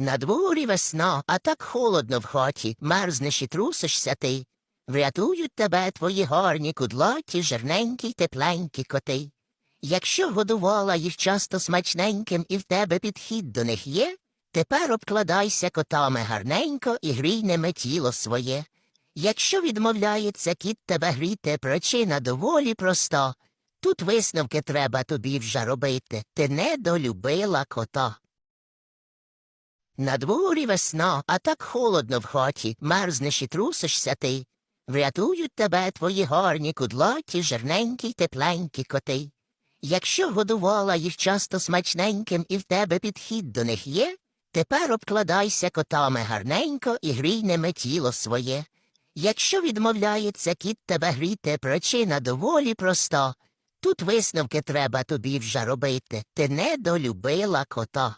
На дворі весна, а так холодно в хаті, мерзнеш і трусишся ти. Врятують тебе твої гарні кудлаті, жирненькі, й тепленькі коти. Якщо годувала їх часто смачненьким і в тебе підхід до них є, тепер обкладайся котами гарненько і грій ними тіло своє. Якщо відмовляється кіт тебе гріти, причина доволі проста. Тут висновки треба тобі вже робити, ти не долюбила кота. На дворі весна, а так холодно в хаті, мерзнеш і трусишся ти. Врятують тебе твої гарні кудлаті, жирненькі, й тепленькі коти. Якщо годувала їх часто смачненьким і в тебе підхід до них є, тепер обкладайся котами гарненько і грій ними тіло своє. Якщо відмовляється кіт тебе гріти, причина доволі проста. Тут висновки треба тобі вже робити, ти не долюбила кота.